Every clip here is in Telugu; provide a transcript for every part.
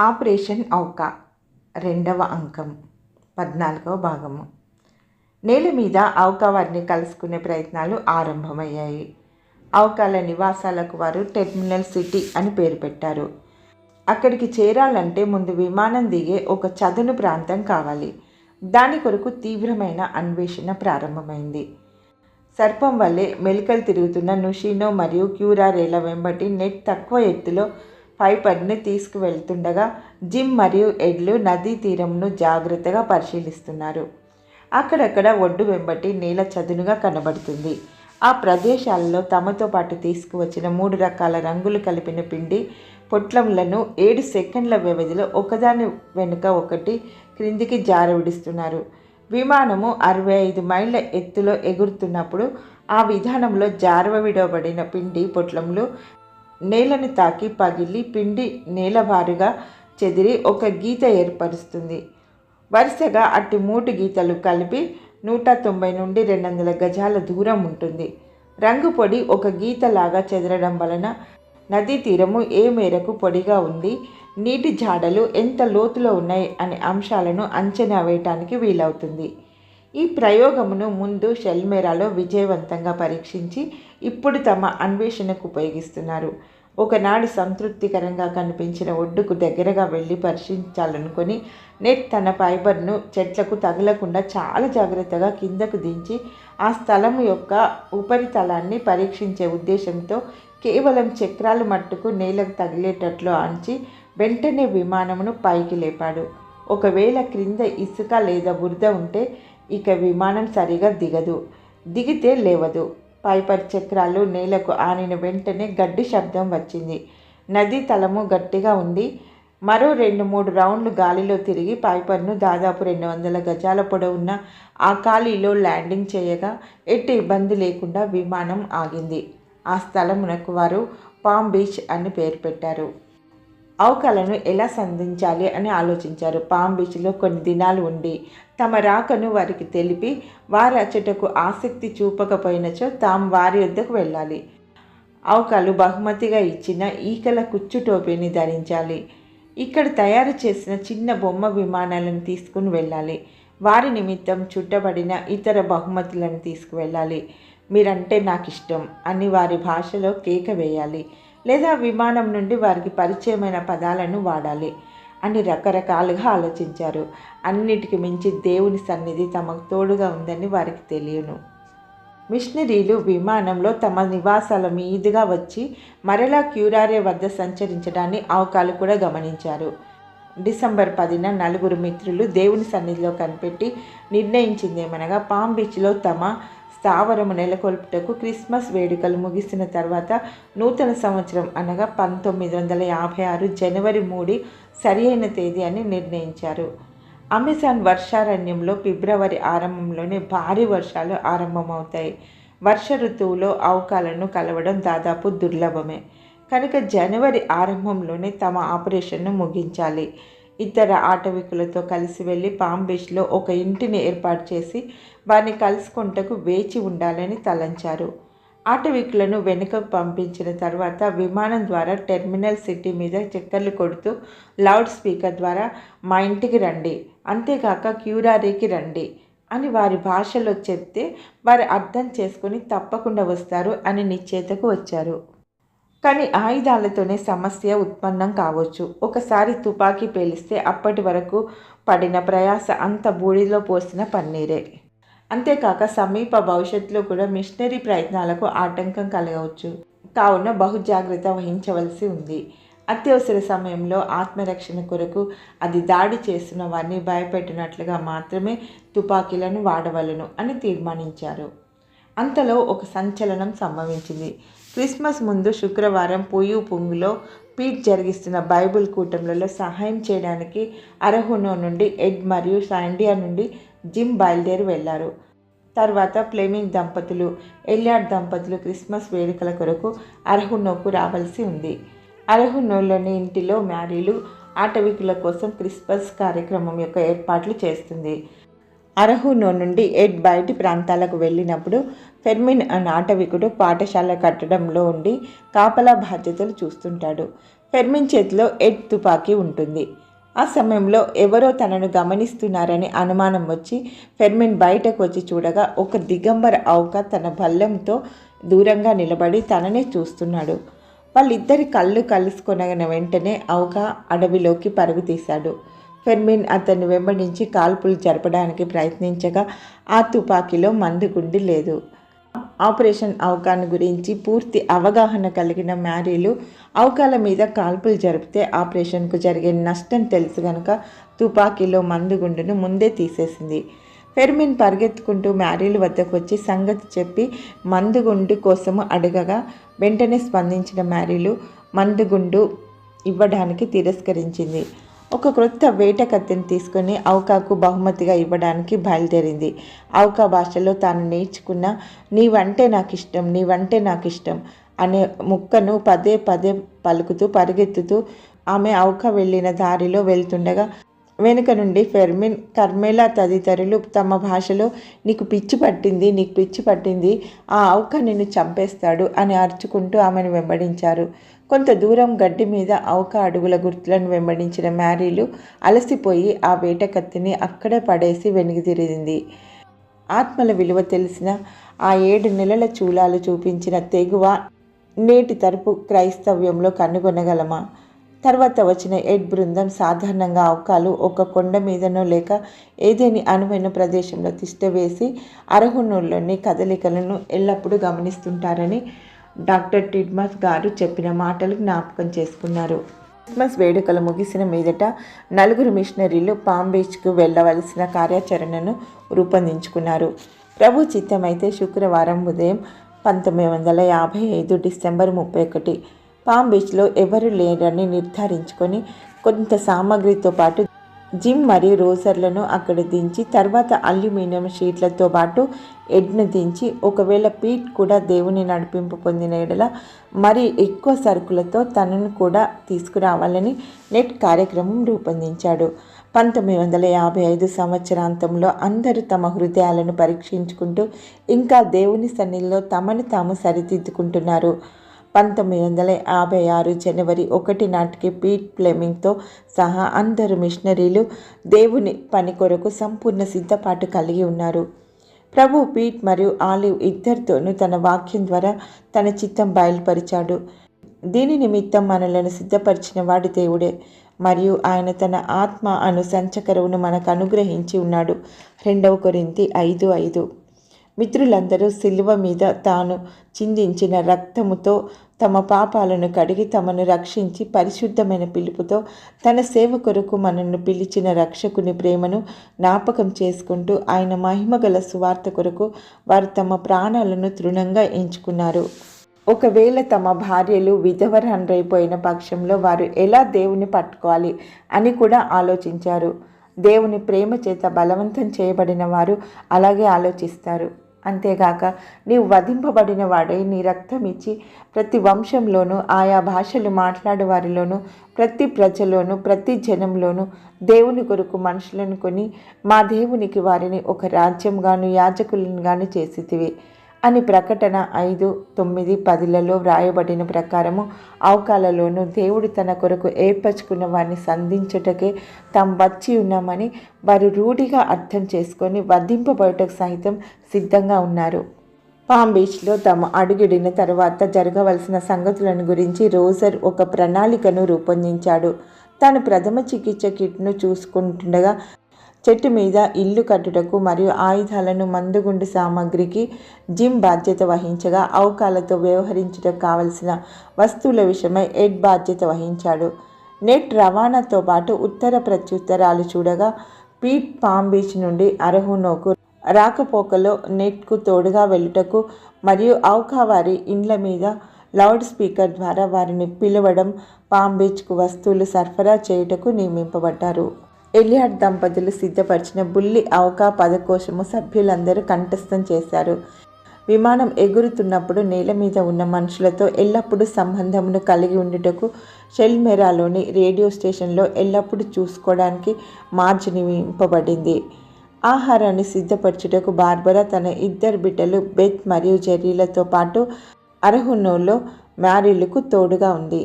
ఆపరేషన్ ఔకా రెండవ అంకం పద్నాలుగవ భాగము. నేల మీద ఔకా వారిని కలుసుకునే ప్రయత్నాలు ఆరంభమయ్యాయి. ఔకాల నివాసాలకు వారు టెర్మినల్ సిటీ అని పేరు పెట్టారు. అక్కడికి చేరాలంటే ముందు విమానం దిగే ఒక చదును ప్రాంతం కావాలి. దాని కొరకు తీవ్రమైన అన్వేషణ ప్రారంభమైంది. సర్పం వల్లే మెలికలు తిరుగుతున్న నుషినో మరియు క్యూరా రేల వెంబటి నెట్ తక్కువ ఎత్తులో ఫైపర్ని తీసుకువెళ్తుండగా జిమ్ మరియు ఎడ్లు నదీ తీరంను జాగ్రత్తగా పరిశీలిస్తున్నారు. అక్కడక్కడ ఒడ్డు వెంబటి నేల చదునుగా కనబడుతుంది. ఆ ప్రదేశాలలో తమతో పాటు తీసుకువచ్చిన మూడు రకాల రంగులు కలిపిన పిండి పొట్లంలను ఏడు సెకండ్ల వ్యవధిలో ఒకదాని వెనుక ఒకటి క్రిందికి జారవిడిస్తున్నారు విమానము అరవై ఐదు మైళ్ళ ఎత్తులో ఎగురుతున్నప్పుడు ఆ విధానంలో జారవ విడవబడిన పిండి పొట్లములు నేలను తాకి పగిలి పిండి నేలవారుగా చెదిరి ఒక గీత ఏర్పరుస్తుంది. వరుసగా అట్టి మూడు గీతలు కలిపి నూట తొంభై నుండి రెండు వందల గజాల దూరం ఉంటుంది. రంగు పొడి ఒక గీతలాగా చెదరడం వలన నదీ తీరము ఏ మేరకు పొడిగా ఉంది నీటి జాడలు ఎంత లోతులో ఉన్నాయి అనే అంశాలను అంచనా వేయటానికి వీలవుతుంది. ఈ ప్రయోగమును ముందు షెల్మేరాలో విజయవంతంగా పరీక్షించి ఇప్పుడు తమ అన్వేషణకు ఉపయోగిస్తున్నారు. ఒకనాడు సంతృప్తికరంగా కనిపించిన ఒడ్డుకు దగ్గరగా వెళ్ళి పరిశీలించాలనుకుని నెట్ తన ఫైబర్ను చెట్లకు తగలకుండా చాలా జాగ్రత్తగా కిందకు దించి ఆ స్థలం యొక్క ఉపరితలాన్ని పరీక్షించే ఉద్దేశంతో కేవలం చక్రాలు మట్టుకు నేలకు తగిలేటట్లు ఆంచి వెంటనే విమానమును పైకి లేపాడు. ఒకవేళ క్రింద ఇసుక లేదా బురద ఉంటే ఇక విమానం సరిగా దిగదు. దిగితే లేవదు. పైపర్ చక్రాలు నేలకు ఆనిన వెంటనే గడ్డి శబ్దం వచ్చింది. నది తలము గట్టిగా ఉంది. మరో రెండు మూడు రౌండ్లు గాలిలో తిరిగి పైపర్ను దాదాపు రెండు వందల గజాల పొడవున్న ఆ ఖాళీలో ల్యాండింగ్ చేయగా ఎట్టి ఇబ్బంది లేకుండా విమానం ఆగింది. ఆ స్థలమునకు వారు పామ్ బీచ్ అని పేరు పెట్టారు. అవకలను ఎలా సంధించాలి అని ఆలోచించారు. పామ్ బీచ్లో కొన్ని దినాలు ఉండి తమ రాకను వారికి తెలిపి వారి అచ్చటకు ఆసక్తి చూపకపోయినచో తాము వారి వద్దకు వెళ్ళాలి. అవకాలు బహుమతిగా ఇచ్చిన ఈకల కుచ్చు టోపీని ధరించాలి. ఇక్కడ తయారు చేసిన చిన్న బొమ్మ విమానాలను తీసుకుని వెళ్ళాలి. వారి నిమిత్తం చుట్టబడిన ఇతర బహుమతులను తీసుకువెళ్ళాలి. మీరంటే నాకు ఇష్టం అని వారి భాషలో కేక వేయాలి. లేదా విమానం నుండి వారికి పరిచయమైన పదాలను వాడాలి. అని రకరకాలుగా ఆలోచించారు. అన్నిటికి మించి దేవుని సన్నిధి తమకు తోడుగా ఉందని వారికి తెలియను. మిషనరీలు విమానంలో తమ నివాసాల మీదుగా వచ్చి మరలా క్యూరారే వద్ద సంచరించడాన్ని అవకాలు కూడా గమనించారు. డిసెంబర్ పదిన నలుగురు మిత్రులు దేవుని సన్నిధిలో కనిపెట్టి నిర్ణయించిందేమనగా పామ్ బీచ్లో తమ స్థావరము నెలకొల్పుటకు క్రిస్మస్ వేడుకలు ముగిసిన తర్వాత నూతన సంవత్సరం అనగా పంతొమ్మిది వందల యాభై ఆరు జనవరి మూడు సరి అయిన తేదీ అని నిర్ణయించారు. అమెజాన్ వర్షారణ్యంలో ఫిబ్రవరి ఆరంభంలోనే భారీ వర్షాలు ఆరంభమవుతాయి. వర్ష ఋతువులో అవకాలను కలవడం దాదాపు దుర్లభమే. కనుక జనవరి ఆరంభంలోనే తమ ఆపరేషన్ను ముగించాలి. ఇతర ఆటవికులతో కలిసి వెళ్ళి పాంబీచ్లో ఒక ఇంటిని ఏర్పాటు చేసి వారిని కలుసుకుంటకు వేచి ఉండాలని తలంచారు. ఆటవికులను వెనుకకు పంపించిన తర్వాత విమానం ద్వారా టెర్మినల్ సిటీ మీద చక్కర్లు కొడుతూ లౌడ్ స్పీకర్ ద్వారా మా ఇంటికి రండి అంతేకాక క్యూరారీకి రండి అని వారి భాషలో చెప్తే వారు అర్థం చేసుకొని తప్పకుండా వస్తారు అని నిశ్చేతకు వచ్చారు. కానీ ఆయుధాలతోనే సమస్య ఉత్పన్నం కావచ్చు. ఒకసారి తుపాకీ పేలిస్తే అప్పటి వరకు పడిన ప్రయాస అంత బూడిలో పోసిన పన్నీరే. అంతేకాక సమీప భవిష్యత్తులో కూడా మిషనరీ ప్రయత్నాలకు ఆటంకం కలగవచ్చు. కావున బహుజాగ్రత్త వహించవలసి ఉంది. అత్యవసర సమయంలో ఆత్మరక్షణ కొరకు అది దాడి చేస్తున్న వారిని భయపెట్టినట్లుగా మాత్రమే తుపాకీలను వాడవలను అని తీర్మానించారు. అంతలో ఒక సంచలనం సంభవించింది. క్రిస్మస్ ముందు శుక్రవారం పొయ్యు పొంగులో పీట్ జరిగిస్తున్న బైబుల్ కూటములలో సహాయం చేయడానికి అరహునో నుండి ఎడ్ మరియు సాండియా నుండి జిమ్ బయలుదేరి వెళ్ళారు. తర్వాత ఫ్లెమింగ్ దంపతులు ఎల్లాడ్ దంపతులు క్రిస్మస్ వేడుకల కొరకు అర్హునోకు రావాల్సి ఉంది. అర్హునోలోని ఇంటిలో మ్యారీలు ఆటవికుల కోసం క్రిస్మస్ కార్యక్రమం యొక్క ఏర్పాట్లు చేస్తుంది. అరహునో నుండి ఎడ్ బయటి ప్రాంతాలకు వెళ్ళినప్పుడు ఫెర్మిన్ అనే ఆటవికుడు పాఠశాల కట్టడంలో ఉండి కాపలా బాధ్యతలు చూస్తుంటాడు. ఫెర్మిన్ చేతిలో ఎడ్ తుపాకీ ఉంటుంది. ఆ సమయంలో ఎవరో తనను గమనిస్తున్నారని అనుమానం వచ్చి ఫెర్మిన్ బయటకు వచ్చి చూడగా ఒక దిగంబర ఆవుక తన బల్లంతో దూరంగా నిలబడి తననే చూస్తున్నాడు. వాళ్ళిద్దరి కళ్ళు కలుసుకొనగిన వెంటనే ఆవుక అడవిలోకి పరుగు తీశాడు. ఫెర్మిన్ అతన్ని వెంబడించి కాల్పులు జరపడానికి ప్రయత్నించగా ఆ తుపాకీలో మందుగుండి లేదు. ఆపరేషన్ అవకాన్ గురించి పూర్తి అవగాహన కలిగిన మ్యారీలు అవకాల మీద కాల్పులు జరిపితే ఆపరేషన్కు జరిగే నష్టం తెలుసు గనుక తుపాకీలో మందుగుండును ముందే తీసేసింది. ఫెర్మిన్ పరిగెత్తుకుంటూ మ్యారీలు వద్దకు వచ్చి సంగతి చెప్పి మందుగుండు కోసము అడగగా వెంటనే స్పందించిన మ్యారీలు మందుగుండు ఇవ్వడానికి తిరస్కరించింది. ఒక క్రొత్త వేట కత్తిని తీసుకొని అవకాకు బహుమతిగా ఇవ్వడానికి బయలుదేరింది. అవకా భాషలో తాను నేర్చుకున్న నీవంటే నాకు ఇష్టం నీవంటే నాకు ఇష్టం అనే ముక్కను పదే పదే పలుకుతూ పరిగెత్తుతూ ఆమె అవక వెళ్ళిన దారిలో వెళ్తుండగా వెనుక నుండి ఫెర్మిన్ కర్మేలా తదితరులు తమ భాషలో నీకు పిచ్చి పట్టింది నీకు పిచ్చి పట్టింది ఆ అవక నిన్ను చంపేస్తాడు అని అరుచుకుంటూ ఆమెను వెంబడించారు. కొంత దూరం గడ్డి మీద అవక అడుగుల గుర్తులను వెంబడించిన మ్యారీలు అలసిపోయి ఆ వేట కత్తిని అక్కడే పడేసి వెనుదిరిగింది ఆత్మల విలువ తెలిసిన ఆ ఏడు నెలల చూలాలు చూపించిన తెగువ నేటి తరపు క్రైస్తవ్యంలో కనుగొనగలమా? తర్వాత వచ్చిన ఎడ్ బృందం సాధారణంగా అవకాలు ఒక కొండ మీదనో లేక ఏదేని అనువైన ప్రదేశంలో తిష్టవేసి అర్హునుల్లోని కదలికలను ఎల్లప్పుడూ గమనిస్తుంటారని డాక్టర్ టిడ్మస్ గారు చెప్పిన మాటలు జ్ఞాపకం చేసుకున్నారు. క్రిస్మస్ వేడుకలు ముగిసిన మీదట నలుగురు మిషనరీలు పామ్ బీచ్కు వెళ్ళవలసిన కార్యాచరణను రూపొందించుకున్నారు. ప్రభు చిత్తమైతే శుక్రవారం ఉదయం పంతొమ్మిది వందల యాభై ఐదు డిసెంబర్ ముప్పై ఒకటి. పామ్ బీచ్లో ఎవరు లేరని నిర్ధారించుకొని కొంత సామాగ్రితో పాటు జిమ్ మరియు రోసర్లను అక్కడ దించి తర్వాత అల్యూమినియం షీట్లతో పాటు ఎడ్ను దించి ఒకవేళ పీట్ కూడా దేవుని నడిపింపు పొందిన ఎడల మరి ఎక్కువ సరుకులతో తనను కూడా తీసుకురావాలని నెట్ కార్యక్రమం రూపొందించాడు. పంతొమ్మిది వందల యాభై ఐదు సంవత్సరాంతంలో అందరూ తమ హృదయాలను పరీక్షించుకుంటూ ఇంకా దేవుని సన్నిధిలో తమను తాము సరిదిద్దుకుంటున్నారు. పంతొమ్మిది వందల యాభై ఆరు జనవరి ఒకటి నాటికి పీట్ ఫ్లెమింగ్తో సహా అందరు మిషనరీలు దేవుని పని కొరకు సంపూర్ణ సిద్ధపాటు కలిగి ఉన్నారు. ప్రభు పీట్ మరియు ఆలివ్ ఇద్దరితోనూ తన వాక్యం ద్వారా తన చిత్తం బయలుపరిచాడు. దీని నిమిత్తం మనలను సిద్ధపరిచిన వాడు దేవుడే. మరియు ఆయన తన ఆత్మ అను సంచకరువును మనకు అనుగ్రహించి ఉన్నాడు. రెండవ కొరింతి ఐదు ఐదు. మిత్రులందరూ శిలువ మీద తాను చిందించిన రక్తముతో తమ పాపాలను కడిగి తమను రక్షించి పరిశుద్ధమైన పిలుపుతో తన సేవ కొరకు మనల్ని పిలిచిన రక్షకుని ప్రేమను జ్ఞాపకం చేసుకుంటూ ఆయన మహిమగల సువార్త కొరకు వారు తమ ప్రాణాలను తృణంగా ఎంచుకున్నారు. ఒకవేళ తమ భార్యలు విధవరనరైపోయిన పక్షంలో వారు ఎలా దేవుని పట్టుకోవాలి అని కూడా ఆలోచించారు. దేవుని ప్రేమ చేత బలవంతం చేయబడిన వారు అలాగే ఆలోచిస్తారు. అంతేగాక నీవు వధింపబడిన వాడై నీ రక్తం ఇచ్చి ప్రతి వంశంలోనూ ఆయా భాషలు మాట్లాడే వారిలోనూ ప్రతి ప్రజలోనూ ప్రతి జనంలోనూ దేవుని కొరకు మనుషులను కొని మా దేవునికి వారిని ఒక రాజ్యంగాను యాజకులను గాను చేసితివి. అని ప్రకటన ఐదు తొమ్మిది పదిలలో వ్రాయబడిన ప్రకారము అవకాలలోనూ దేవుడు తన కొరకు ఏర్పరచుకున్న వారిని సంధించుటకే తాము వచ్చి ఉన్నామని వారు రూఢిగా అర్థం చేసుకొని వధింపబడటకు సహితం సిద్ధంగా ఉన్నారు. పామ్ బీచ్లో తాము అడుగిడిన తర్వాత జరగవలసిన సంగతులను గురించి రోజర్ ఒక ప్రణాళికను రూపొందించాడు. తాను ప్రథమ చికిత్స కిట్ను చూసుకుంటుండగా చెట్టు మీద ఇల్లు కట్టుటకు మరియు ఆయుధాలను మందుగుండు సామాగ్రికి జిమ్ బాధ్యత వహించగా అవకాలతో వ్యవహరించుటకు కావలసిన వస్తువుల విషయమై ఎడ్ బాధ్యత వహించాడు. నెట్ రవాణాతో పాటు ఉత్తర ప్రత్యుత్తరాలు చూడగా పీట్ పామ్ బీచ్ నుండి అరహునోకు రాకపోకలో నెట్కు తోడుగా వెళ్ళుటకు మరియు ఔకా వారి ఇండ్ల మీద లౌడ్ స్పీకర్ ద్వారా వారిని పిలవడం పామ్ బీచ్కు వస్తువులు సరఫరా చేయుటకు నియమింపబడ్డారు. ఎలియాడ్ దంపతులు సిద్ధపరిచిన బుల్లి అవకా పదకోశము సభ్యులందరూ కంఠస్థం చేశారు. విమానం ఎగురుతున్నప్పుడు నేల మీద ఉన్న మనుషులతో ఎల్లప్పుడూ సంబంధమును కలిగి ఉండుటకు షెల్మెరాలోని రేడియో స్టేషన్లో ఎల్లప్పుడూ చూసుకోవడానికి మార్జనింపబడింది. ఆహారాన్ని సిద్ధపరచుటకు బార్బరా తన ఇద్దరు బిడ్డలు బెత్ మరియు జెర్రీలతో పాటు అర్హునోలో మ్యారీలకు తోడుగా ఉంది.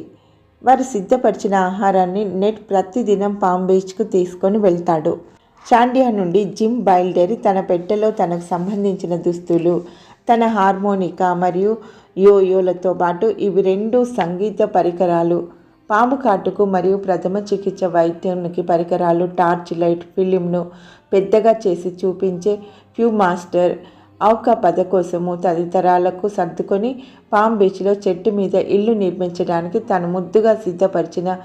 వారు సిద్ధపరిచిన ఆహారాన్ని నెట్ ప్రతిదినం పామ్ బీచ్కు తీసుకొని వెళ్తాడు. చాండియా నుండి జిమ్ బయలుదేరి తన పెట్టెలో తనకు సంబంధించిన దుస్తులు తన హార్మోనికా మరియు యోయోలతో పాటు ఇవి రెండు సంగీత పరికరాలు. పాము కాటుకు మరియు ప్రథమ చికిత్స వైద్యానికి పరికరాలు టార్చ్ లైట్ ఫిలింను పెద్దగా చేసి చూపించే ఫ్యూ మాస్టర్ ఔక పద కోసము తదితరాలకు సర్దుకొని పామ్ బీచ్లో చెట్టు మీద ఇల్లు నిర్మించడానికి తను ముద్దుగా సిద్ధపరిచిన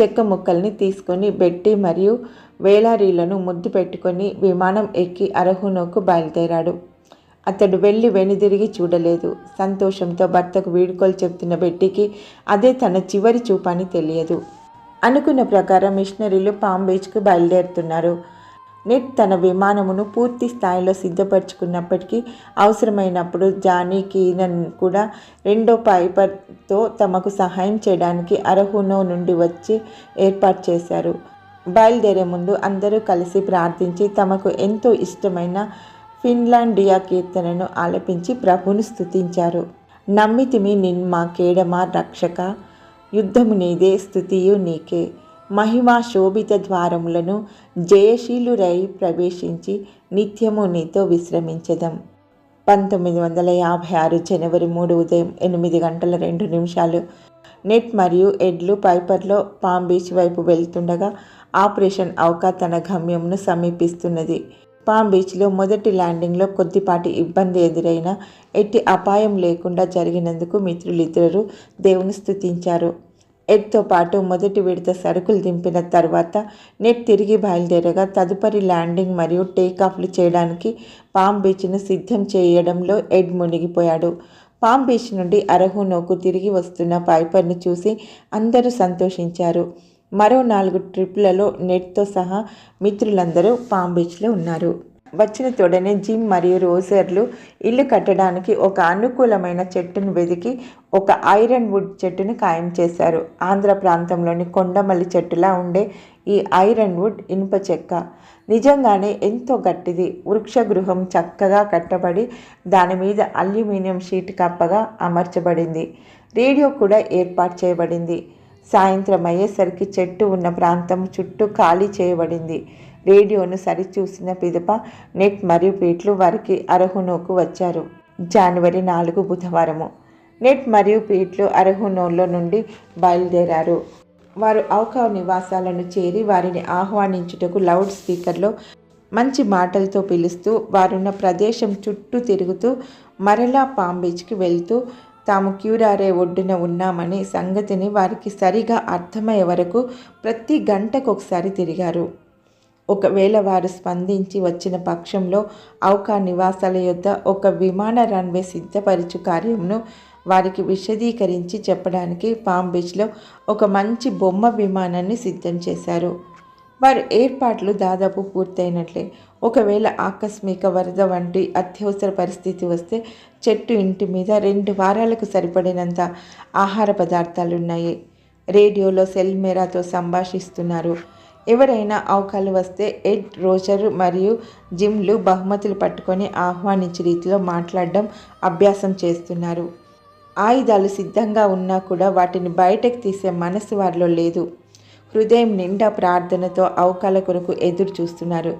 చెక్క ముక్కల్ని తీసుకొని బెట్టి మరియు వేలారీలను ముద్దు పెట్టుకొని విమానం ఎక్కి అరహునోకు బయలుదేరాడు. అతడు వెళ్ళి వెనుదిరిగి చూడలేదు. సంతోషంతో భర్తకు వీడుకోలు చెప్తున్న బెట్టికి అదే తన చివరి చూపని తెలియదు. అనుకున్న ప్రకారం మిషనరీలు పామ్ బీచ్కు బయలుదేరుతున్నారు. నెట్ తన విమానమును పూర్తి స్థాయిలో సిద్ధపరచుకున్నప్పటికీ అవసరమైనప్పుడు జానీ కీనన్ కూడా రెండో పైపర్తో తమకు సహాయం చేయడానికి అర్హునో నుండి వచ్చి ఏర్పాటు చేశారు. బయలుదేరే ముందు అందరూ కలిసి ప్రార్థించి తమకు ఎంతో ఇష్టమైన ఫిన్లాండియా కీర్తనను ఆలపించి ప్రభును స్థుతించారు నమ్మితిమి నిన్మా కేడమా రక్షక యుద్ధము నీదే స్థుతియు నీకే. మహిమా శోభిత ద్వారములను జయశీలురై ప్రవేశించి నిత్యము నీతో విశ్రమించదం. పంతొమ్మిది వందల యాభై ఆరు జనవరి మూడు ఉదయం ఎనిమిది గంటల రెండు నిమిషాలు. నెట్ మరియు ఎడ్లు పైపర్లో పామ్ బీచ్ వైపు వెళ్తుండగా ఆపరేషన్ అవకా తన గమ్యంను సమీపిస్తున్నది. పామ్ బీచ్లో మొదటి ల్యాండింగ్లో కొద్దిపాటి ఇబ్బంది ఎదురైనా ఎట్టి అపాయం లేకుండా జరిగినందుకు మిత్రులిద్దరూ దేవుని స్థుతించారు ఎడ్తో పాటు మొదటి విడత సరుకులు దింపిన తర్వాత నెట్ తిరిగి బయలుదేరగా తదుపరి ల్యాండింగ్ మరియు టేకాఫ్లు చేయడానికి పామ్ బీచ్ను సిద్ధం చేయడంలో ఎడ్ మునిగిపోయాడు. పామ్ బీచ్ నుండి అరహునోకు తిరిగి వస్తున్న పైపర్ను చూసి అందరూ సంతోషించారు. మరో నాలుగు ట్రిప్లలో నెట్తో సహా మిత్రులందరూ పామ్ బీచ్లో ఉన్నారు. వచ్చిన తోడనే జిమ్ మరియు రోజర్లు ఇల్లు కట్టడానికి ఒక అనుకూలమైన చెట్టును వెదికి ఒక ఐరన్ వుడ్ చెట్టును ఖాయం చేశారు. ఆంధ్ర ప్రాంతంలోని కొండమల్లి చెట్టులా ఉండే ఈ ఐరన్ వుడ్ ఇనుప చెక్క. నిజంగానే ఎంతో గట్టిది. వృక్ష గృహం చక్కగా కట్టబడి దాని మీద అల్యూమినియం షీట్ కప్పగా అమర్చబడింది. రేడియో కూడా ఏర్పాటు చేయబడింది. సాయంత్రం అయ్యేసరికి చెట్టు ఉన్న ప్రాంతం చుట్టూ ఖాళీ చేయబడింది. రేడియోను సరిచూసిన పిదప నెట్ మరియు పీట్లు వారికి అరహునోకు వచ్చారు. జనవరి నాలుగు బుధవారము. నెట్ మరియు పీట్లు అర్హునోలో నుండి బయలుదేరారు. వారు ఔకా నివాసాలను చేరి వారిని ఆహ్వానించుటకు లౌడ్ స్పీకర్లో మంచి మాటలతో పిలుస్తూ వారున్న ప్రదేశం చుట్టూ తిరుగుతూ మరలా పామ్ బీచ్కి వెళ్తూ తాము క్యూరారే ఒడ్డున ఉన్నామనే సంగతిని వారికి సరిగా అర్థమయ్యే వరకు ప్రతి గంటకొకసారి తిరిగారు. ఒకవేళ వారు స్పందించి వచ్చిన పక్షంలో ఔకా నివాసాల యొద్ద ఒక విమాన రన్వే సిద్ధపరచు కార్యంను వారికి విశదీకరించి చెప్పడానికి పామ్ బీచ్లో ఒక మంచి బొమ్మ విమానాన్ని సిద్ధం చేశారు. వారి ఏర్పాట్లు దాదాపు పూర్తయినట్లే. ఒకవేళ ఆకస్మిక వరద వంటి అత్యవసర పరిస్థితి వస్తే చెట్టు ఇంటి మీద రెండు వారాలకు సరిపడినంత ఆహార పదార్థాలు ఉన్నాయి రేడియోలో సెల్మేరాతో సంభాషిస్తున్నారు. ఎవరైనా అవకాలు వస్తే ఎడ్ రోజర్ మరియు జిమ్లు బహుమతులు పట్టుకొని ఆహ్వానించే రీతిలో మాట్లాడడం అభ్యాసం చేస్తున్నారు. ఆయుధాలు సిద్ధంగా ఉన్నా కూడా వాటిని బయటకు తీసే మనసు వారిలో లేదు. హృదయం నిండా ప్రార్థనతో అవకాల కొరకు ఎదురు చూస్తున్నారు.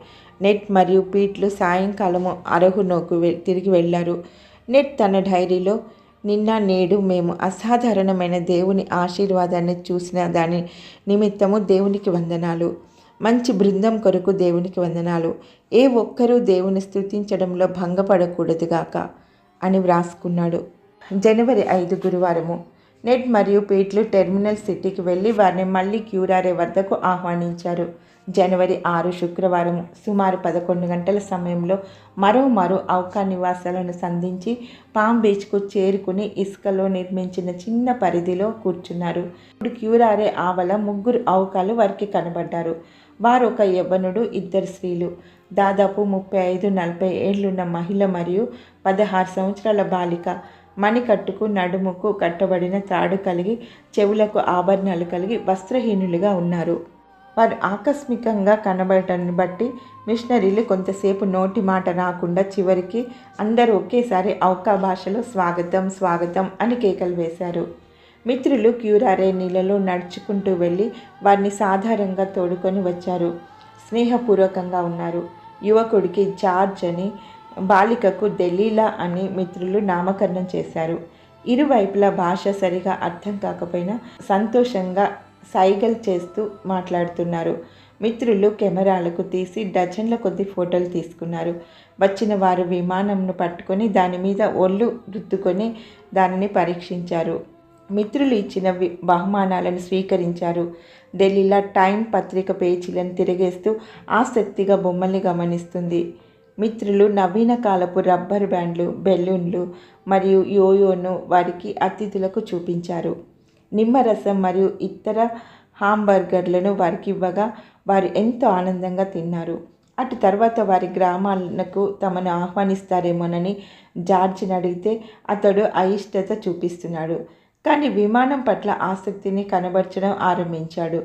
నెట్ మరియు పీట్లు సాయంకాలము అరహునోకు తిరిగి వెళ్ళారు. నెట్ తన డైరీలో నిన్న నేడు మేము అసాధారణమైన దేవుని ఆశీర్వాదాన్ని చూసిన దాని నిమిత్తము దేవునికి వందనాలు. మంచి బృందం కొరకు దేవునికి వందనాలు. ఏ ఒక్కరూ దేవుని స్థుతించడంలో భంగపడకూడదుగాక అని వ్రాసుకున్నాడు. జనవరి ఐదు గురువారము. నెట్ మరియు పీట్లు టెర్మినల్ సిటీకి వెళ్ళి వారిని మళ్ళీ క్యూరారే వద్దకు ఆహ్వానించారు. జనవరి ఆరు శుక్రవారం సుమారు పదకొండు గంటల సమయంలో మరో మరో ఔకా నివాసాలను సంధించి పామ్ బీచ్కు చేరుకుని ఇసుకలో నిర్మించిన చిన్న పరిధిలో కూర్చున్నారు. ఇప్పుడు క్యూరారే ఆవల ముగ్గురు ఔకాలు వారికి కనబడ్డారు. వారు ఒక యవ్వనుడు ఇద్దరు స్త్రీలు. దాదాపు ముప్పై ఐదు నలభై ఏళ్ళున్న మహిళ మరియు పదహారు సంవత్సరాల బాలిక. మణికట్టుకు నడుముకు కట్టబడిన తాడు కలిగి చెవులకు ఆభరణాలు కలిగి వస్త్రహీనులుగా ఉన్నారు. వారు ఆకస్మికంగా కనబడటాన్ని బట్టి మిషనరీలు కొంతసేపు నోటి మాట రాకుండా చివరికి అందరూ ఒకేసారి అవకా భాషలో స్వాగతం స్వాగతం అని కేకలు వేశారు. మిత్రులు క్యూరారే నీళ్ళలో నడుచుకుంటూ వెళ్ళి వారిని సాధారణంగా తోడుకొని వచ్చారు. స్నేహపూర్వకంగా ఉన్నారు. యువకుడికి జార్జ్ అని బాలికకు దెలీలా అని మిత్రులు నామకరణం చేశారు. ఇరువైపులా భాష సరిగా అర్థం కాకపోయినా సంతోషంగా సైగల్ చేస్తూ మాట్లాడుతున్నారు. మిత్రులు కెమెరాలకు తీసి డజన్ల కొద్ది ఫోటోలు తీసుకున్నారు. వచ్చిన వారు విమానంను పట్టుకొని దాని మీద ఒళ్ళు రుద్దుకొని దానిని పరీక్షించారు. మిత్రులు ఇచ్చిన బహుమానాలను స్వీకరించారు. ఢిల్లీలో టైం పత్రిక పేజీలను తిరిగేస్తూ ఆసక్తిగా బొమ్మల్ని గమనిస్తుంది. మిత్రులు నవీన కాలపు రబ్బర్ బ్యాండ్లు బెలూన్లు మరియు యోయోను వారికి అతిథులకు చూపించారు. నిమ్మరసం మరియు ఇతర హాంబర్గర్లను వారికి ఇవ్వగా వారు ఎంతో ఆనందంగా తిన్నారు. అటు తర్వాత వారి గ్రామాలకు తమను ఆహ్వానిస్తారేమోనని జార్జిని అడిగితే అతడు అయిష్టత చూపిస్తున్నాడు. కానీ విమానం పట్ల ఆసక్తిని కనబరచడం ఆరంభించాడు.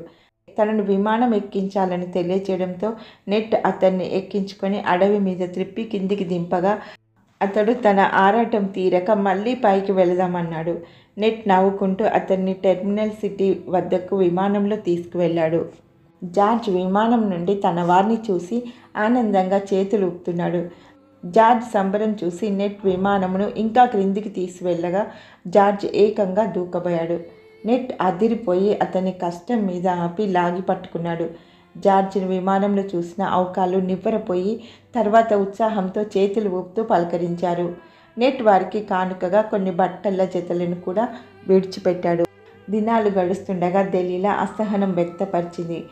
తనను విమానం ఎక్కించాలని తెలియచేయడంతో నెట్ అతన్ని ఎక్కించుకొని అడవి మీద త్రిప్పి కిందికి దింపగా అతడు తన ఆరాటం తీరక మళ్ళీ పైకి వెళదామన్నాడు. నెట్ నవ్వుకుంటూ అతన్ని టెర్మినల్ సిటీ వద్దకు విమానంలో తీసుకువెళ్ళాడు. జార్జ్ విమానం నుండి తన వారిని చూసి ఆనందంగా చేతులు ఊపుతున్నాడు జార్జ్ సంబరం చూసి నెట్ విమానమును ఇంకా క్రిందికి తీసుకువెళ్ళగా జార్జ్ ఏకంగా దూకబోయాడు. నెట్ అదిరిపోయి అతని కష్టం మీద ఆపి లాగి పట్టుకున్నాడు. జార్జిని విమానంలో చూసిన అవకాలు నివ్వరపోయి తర్వాత ఉత్సాహంతో చేతులు ఊపుతూ పలకరించారు. నెట్ వారికి కానుకగా కొన్ని బట్టల జతలను కూడా విడిచిపెట్టాడు. దినాలు గడుస్తుండగా ఢిల్లీలో అసహనం వ్యక్తపరిచింది.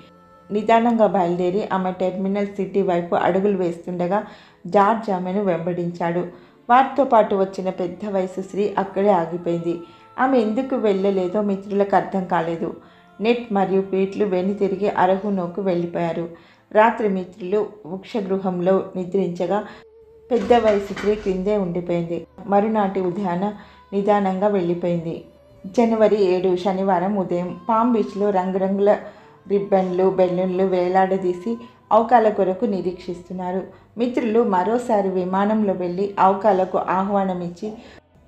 నిదానంగా బయలుదేరి ఆమె టెర్మినల్ సిటీ వైపు అడుగులు వేస్తుండగా జార్జ్ ఆమెను వెంబడించాడు. వారితో పాటు వచ్చిన పెద్ద వయసు స్త్రీ అక్కడే ఆగిపోయింది. ఆమె ఎందుకు వెళ్ళలేదో మిత్రులకు అర్థం కాలేదు. నెట్ మరియు పీట్లు వెనుతిరిగి అరహునోకు వెళ్ళిపోయారు. రాత్రి మిత్రులు వృక్షగృహంలో నిద్రించగా పెద్ద వయసు స్త్రీ క్రిందే ఉండిపోయింది. మరునాటి ఉదయాన నిదానంగా వెళ్ళిపోయింది. జనవరి ఏడు శనివారం ఉదయం పామ్ బీచ్లో రంగురంగుల రిబ్బన్లు బెలూన్లు వేలాడదీసి అవకాల కొరకు నిరీక్షిస్తున్నారు. మిత్రులు మరోసారి విమానంలో వెళ్ళి అవకాలకు ఆహ్వానం ఇచ్చి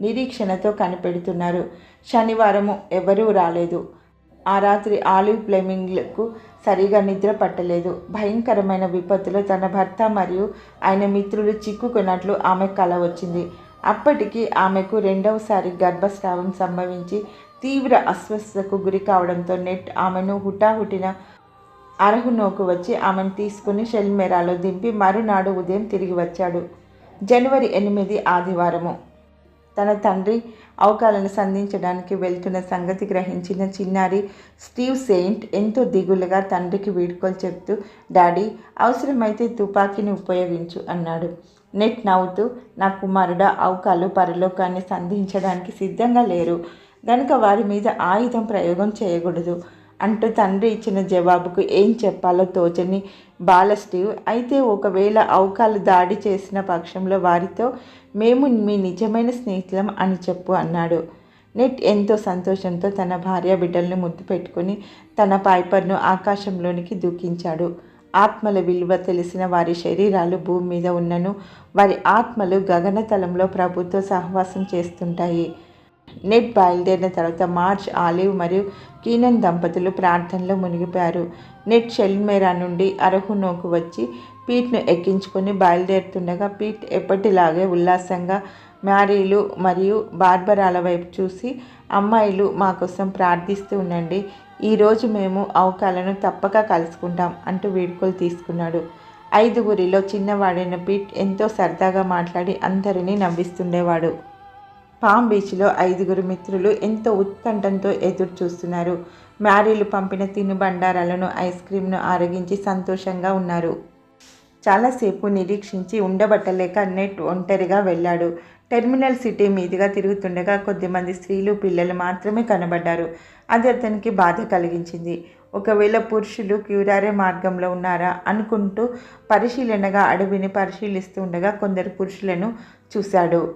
నిరీక్షణతో కనిపెడుతున్నారు. శనివారము ఎవరూ రాలేదు. ఆ రాత్రి ఆలివ్ ఫ్లెమింగ్లకు సరిగా నిద్ర పట్టలేదు. భయంకరమైన విపత్తులో తన భర్త మరియు ఆయన మిత్రులు చిక్కుకున్నట్లు ఆమె కల వచ్చింది. అప్పటికి ఆమెకు రెండవసారి గర్భస్రావం సంభవించి తీవ్ర అస్వస్థతకు గురి కావడంతో నెట్ ఆమెను హుటాహుటిన అరహునోకు వచ్చి ఆమెను తీసుకుని షెల్మెరాలో దింపి మరునాడు ఉదయం తిరిగి వచ్చాడు. జనవరి ఎనిమిది ఆదివారము. తన తండ్రి అవకాలను సంధించడానికి వెళ్తున్న సంగతి గ్రహించిన చిన్నారి స్టీవ్ సెయింట్ ఎంతో దిగులుగా తండ్రికి వీడ్కోలు చెప్తూ డాడీ అవసరమైతే తుపాకీని ఉపయోగించు అన్నాడు. నెట్ నవ్వుతూ నా కుమారుడు అవకాలు పరలోకాన్ని సంధించడానికి సిద్ధంగా లేరు. గనుక వారి మీద ఆయుధం ప్రయోగం చేయకూడదు అంటూ తండ్రి ఇచ్చిన జవాబుకు ఏం చెప్పాలో తోచని బాల స్టీవ్ అయితే ఒకవేళ అవకాలు దాడి చేసిన పక్షంలో వారితో మేము మీ నిజమైన స్నేహితులం అని చెప్పు అన్నాడు. నెట్ ఎంతో సంతోషంతో తన భార్య బిడ్డలను ముద్దు పెట్టుకుని తన పైపర్ను ఆకాశంలోనికి దూకించాడు. ఆత్మల విలువ తెలిసిన వారి శరీరాలు భూమి మీద ఉన్నను వారి ఆత్మలు గగనతలంలో ప్రభుత్వ సహవాసం చేస్తుంటాయి. నెట్ బయలుదేరిన తర్వాత మార్చ్ ఆలివ్ మరియు కీనన్ దంపతులు ప్రార్థనలో మునిగిపోయారు. నెట్ షెల్మేరా నుండి అరహునోకు వచ్చి పీట్ను ఎక్కించుకొని బయలుదేరుతుండగా పీట్ ఎప్పటిలాగే ఉల్లాసంగా మ్యారీలు మరియు బార్బరాల వైపు చూసి అమ్మాయిలు మా కోసం ప్రార్థిస్తూ ఉండండి. ఈరోజు మేము అవకాలను తప్పక కలుసుకుంటాం అంటూ వీడ్కోలు తీసుకున్నాడు. ఐదుగురిలో చిన్నవాడైన పీట్ ఎంతో సరదాగా మాట్లాడి అందరినీ నవ్విస్తుండేవాడు. పామ్ బీచ్లో ఐదుగురు మిత్రులు ఎంతో ఉత్కంఠంతో ఎదురు చూస్తున్నారు మ్యారీలు పంపిన తినుబండారాలను ఐస్ క్రీమ్ను ఆరగించి సంతోషంగా ఉన్నారు. చాలాసేపు నిరీక్షించి ఉండబట్టలేక నెట్ ఒంటరిగా వెళ్ళాడు. టెర్మినల్ సిటీ మీదుగా తిరుగుతుండగా కొద్దిమంది స్త్రీలు పిల్లలు మాత్రమే కనబడ్డారు. అది అతనికి బాధ కలిగించింది. ఒకవేళ పురుషులు క్యూరారే మార్గంలో ఉన్నారా అనుకుంటూ పరిశీలనగా అడవిని పరిశీలిస్తూ ఉండగా కొందరు పురుషులను చూశాడు.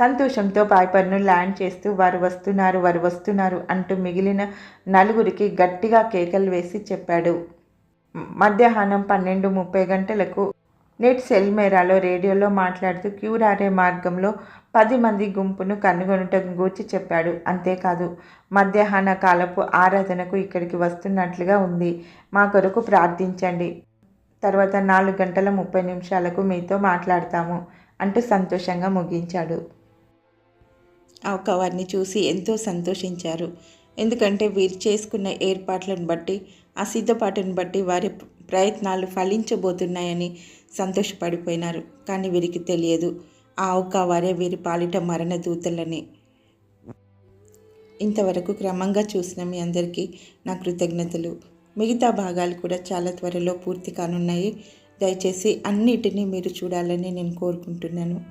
సంతోషంతో పైపర్ను ల్యాండ్ చేస్తూ వారు వస్తున్నారు వారు వస్తున్నారు అంటూ మిగిలిన నలుగురికి గట్టిగా కేకలు వేసి చెప్పాడు. మధ్యాహ్నం పన్నెండు ముప్పై గంటలకు నెట్ సెల్మేరాలో రేడియోలో మాట్లాడుతూ క్యూరారే మార్గంలో పది మంది గుంపును కనుగొనటం గూర్చి చెప్పాడు. అంతేకాదు మధ్యాహ్న కాలపు ఆరాధనకు ఇక్కడికి వస్తున్నట్లుగా ఉంది. మా కొరకు ప్రార్థించండి. తర్వాత నాలుగు గంటల ముప్పై నిమిషాలకు మీతో మాట్లాడతాము అంటూ సంతోషంగా ముగించాడు. వారిని చూసి ఎంతో సంతోషించారు. ఎందుకంటే వీరు చేసుకున్న ఏర్పాట్లను బట్టి ఆ సిద్ధపాటును బట్టి వారి ప్రయత్నాలు ఫలించబోతున్నాయని సంతోషపడిపోయినారు. కానీ వీరికి తెలియదు. ఆ ఒక్క వారే వీరి పాలిట మరణ దూతలని. ఇంతవరకు క్రమంగా చూసిన మీ అందరికీ నా కృతజ్ఞతలు. మిగతా భాగాలు కూడా చాలా త్వరలో పూర్తి కానున్నాయి. దయచేసి అన్నిటినీ మీరు చూడాలని నేను కోరుకుంటున్నాను.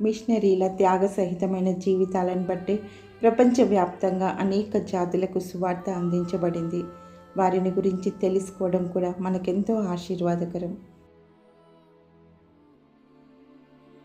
మిషనరీల త్యాగ సహితమైన జీవితాలను బట్టి ప్రపంచవ్యాప్తంగా అనేక జాతులకు సువార్త అందించబడింది. వారిని గురించి తెలుసుకోవడం కూడా మనకెంతో ఆశీర్వాదకరం.